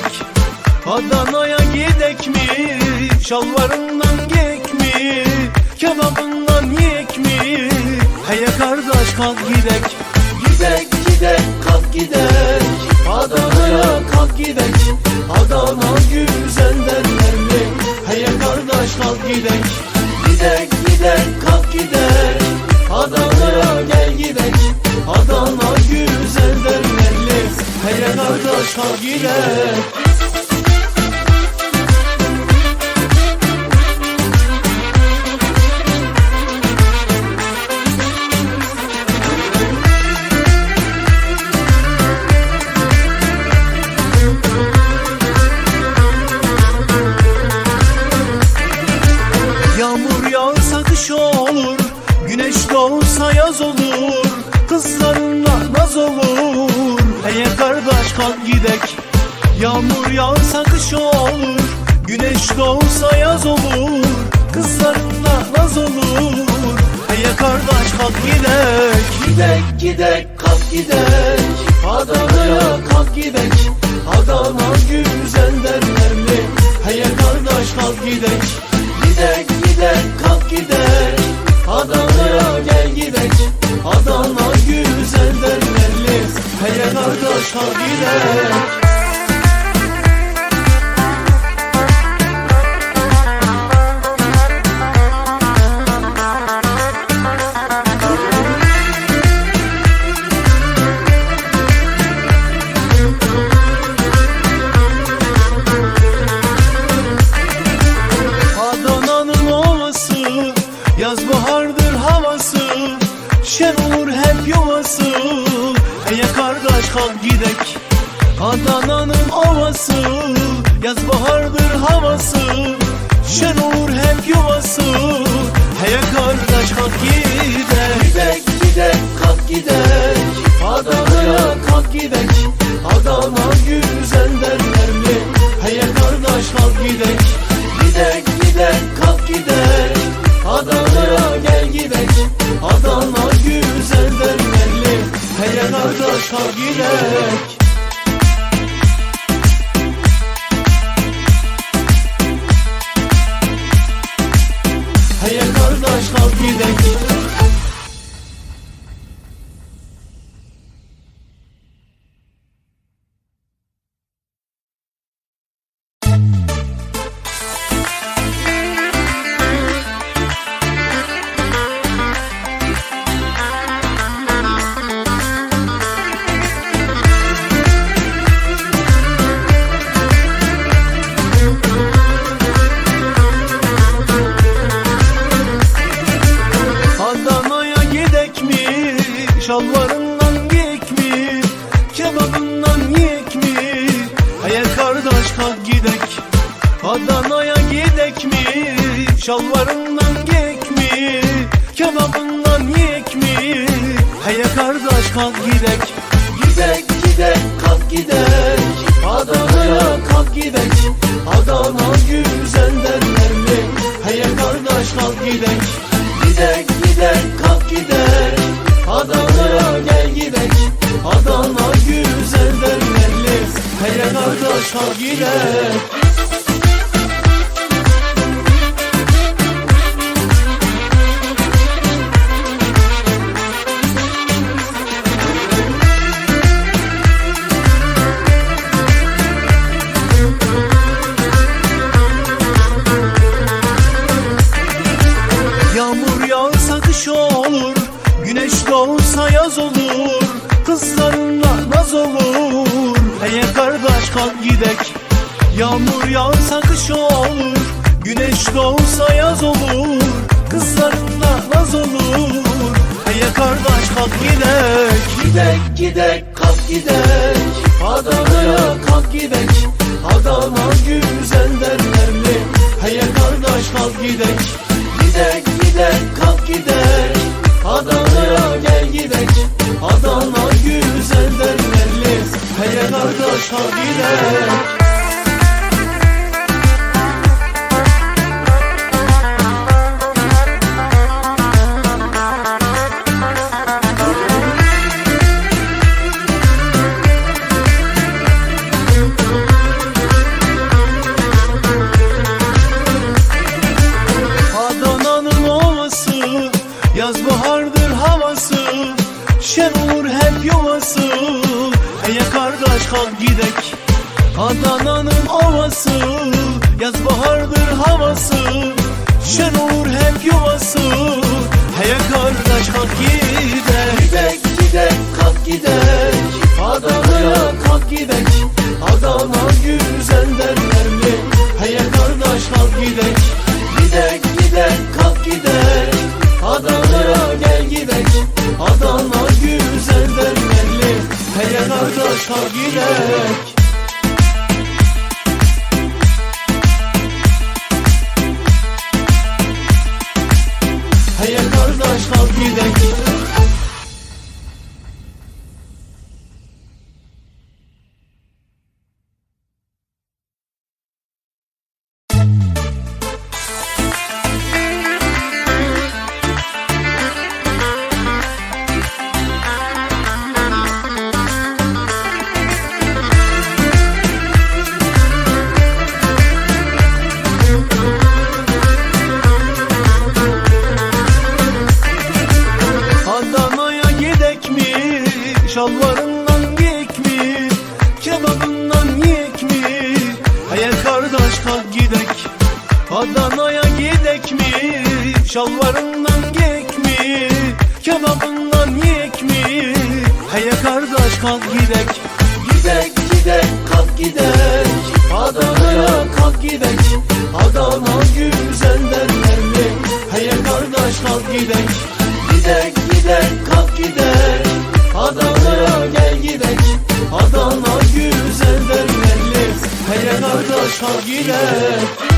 gidek Adana'ya gidek mi? Şalvarından giyek mi? Kebabından yiyek mi? Heye kardeş kalk gidek. Gidek gidek kalk gidek. Adana'ya kalk gidek. Adana güzel derler mi Heye kardeş kalk gidek. Gidek gidek kalk gidek. Adana'ya gel gidek. Adana mi Heye kardeş kalk kış olur Güneş doğsa yaz olur Kızlarınla naz olur Yağmur yağsa kış olur Güneş doğsa yaz olur Kızlarınla naz olur. Heye kardeş kalk gidek. Gidek gidek kalk gidek. Adana'ya kalk gidek. Adana güzel derler mi? Heye kardeş kalk gidek. Gidek gidek kalk gidek. Adana'ya gel gidek. Adana güzel derlerli Hele kardeş kalk gidek kalk gidek. Adana'nın ovası Yaz bahardır havası. Şen olur hep yuvası. Heye kardeş kalk gidek. Gidek gidek kalk gidek. Adana'ya kalk gidek. Adana güzel derler mi? Heye kardeş kalk Gidek kalk kardeş kalk gidek Adana'ya gidek mi? Şalvarından giyek mi? Kebabından yiyek mi? Hayal kardeş kalk gidek Gidek gidek kalk gidek Adana'ya kalk gidek Adana güzel derler mi? Hayal kardeş kalk Gidek kalk gidek Yağmur yağsa kış olur Güneş doğsa yaz olur. Kızlarınla kalk gidek. Yağmur yağsa kış olur. Güneş doğsa yaz olur. Kızlarınla naz olur. Heye kardeş kalk gidek. Gidek gidek kalk gidek. Adana'ya kalk gidek. Adana güzel derler mi? Heye kardeş kalk gidek. Gidek gidek kalk gidek. Adana'ya gel gidek. Adana güzel kardeş kalk ovası Yaz bahardır havası Şen olur hep yuvası. Heye kardeş kalk gidek. Gidek gidek kalk gidek. Adana'ya kalk gidek. Adana güzel derler mi Heye kardeş kalk gidek. Gidek gidek kalk gidek. Adana'ya gel gidek. Adana güzel derler mi Heye kardeş kalk gidek Hayır kardeş kalk gidek Adana'ya gidek mi? Şalvarından giyik mi? Kebabından yiyek mi? Hayır kardeş kalk gidek Gidek gidek kalk gidek kardeş kalk gidek